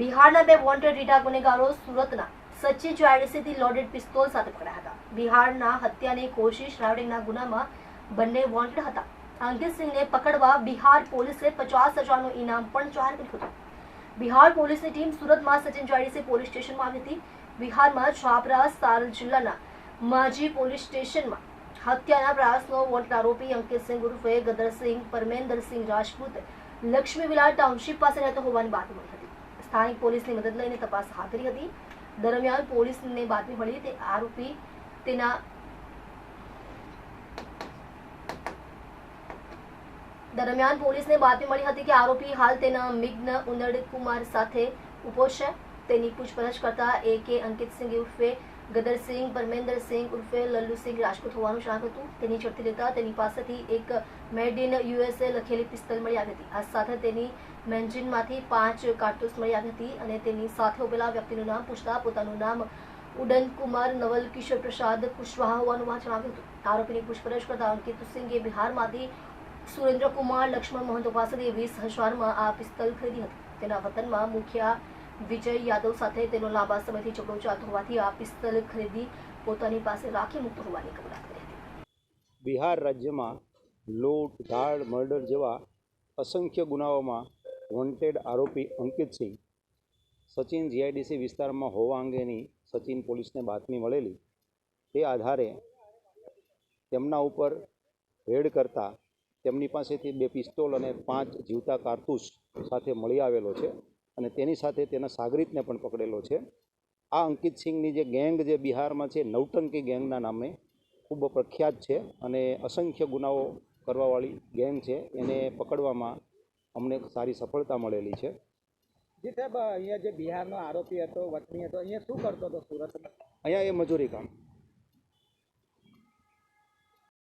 બિહારના બે વોન્ટેડ રીટા ગુનેગારો સુરતના સચ્ચી જ્વેલરીથી લોડેડ પિસ્તોલ સાથે પકડાયા હતા. બિહારના હત્યાની કોશિશ રાઉડિંગના ગુનામાં બંને વોન્ટેડ હતા. અંકિતસિંહને પકડવા બિહાર પોલીસે પચાસ હજારનું ઇનામ પણ જાહેર કર્યું હતું. બિહાર પોલીસની ટીમ સુરતમાં સચિન જ્વેલરીસી પોલીસ સ્ટેશનમાં આવી હતી. બિહારમાં છાપરા સાર જિલ્લાના માજી પોલીસ સ્ટેશનમાં હત્યાના પ્રયાસનો વોન્ટેડ આરોપી અંકિતસિંહ ઉર્ફે ગદરસિંહ, પરમેન્દરસિંહ રાજપૂત લક્ષ્મી વિલાસ ટાઉનશીપ પાસે રહેતો હોવાની વાત મળી હતી. સ્થાનિક પોલીસની મદદ લઈને તપાસ હાથ ધરી હતી. દરમિયાન પોલીસને બાતમી મળી તે આરોપી તેના દરમિયાન પોલીસને બાતમી મળી હતી કે આરોપી હાલ તેના મિગ્ન ઉનડ કુમાર સાથે ઊભો છે. તેની પૂછપરછ કરતા એ કે અંકિતસિંહ ઉર્ફે ગદરસિંહ પરમેન્દરસિંહ ઉર્ફે લલ્લુસિંહ રાજપૂત હોવાનું જણાવ્યું હતું. તેની ઝડપી લેતા તેની પાસેથી એક મેડ ઇન યુએસએ લખેલી પિસ્તલ મળી આવી હતી. આ સાથે તેની મેન્જિનમાંથી પાંચ કાર્ટૂસ મળી આવી હતી અને તેની સાથે ઉભેલા વ્યક્તિનું નામ પૂછતા પોતાનું નામ ઉડનકુમાર નવલ કિશોર પ્રસાદ કુશવાહા હોવાનું જણાવ્યું હતું. આરોપીની પૂછપરછ કરતા અંકિત સિંઘે બિહારમાંથી સુરેન્દ્રકુમાર, લક્ષ્મણ મહંતો પાસેથી વીસ હજારમાં આ પિસ્તલ ખરીદી હતી. તેના વતનમાં મુખિયા વિજય યાદવ સાથે તેનો લાંબા સમયથી ઝઘડો ચાલતો હોવાથી આ પિસ્તલ ખરીદી પોતાની પાસે રાખી મૂકતો હોવાની કબૂલાત કરી હતી. બિહાર રાજ્યમાં લૂંટ, ધાડ, મર્ડર જેવા અસંખ્ય ગુનાઓમાં વોન્ટેડ આરોપી અંકિતસિંહ સચિન જીઆઈડીસી વિસ્તારમાં હોવા અંગેની સચિન પોલીસને બાતમી મળેલી તે આધારે તેમના ઉપર રેડ કરતા તેમની પાસેથી બે પિસ્તોલ અને પાંચ જીવતા કારતૂસ સાથે મળી આવેલો છે. અને તેની સાથે તેના સાગરીતને પણ પકડેલો છે. આ અંકિત સિંહની જે ગેંગ જે બિહારમાં છે નવટંકી ગેંગના નામે ખૂબ પ્રખ્યાત છે અને અસંખ્ય ગુનાઓ કરવાવાળી ગેંગ છે. એને પકડવામાં અમને સારી સફળતા મળેલી છે. જી સાહેબ અહીંયા જે બિહારનો આરોપી હતો વતની હતો અહીંયા શું કરતો હતો સુરતમાં? અહીંયા એ મજૂરી કામ.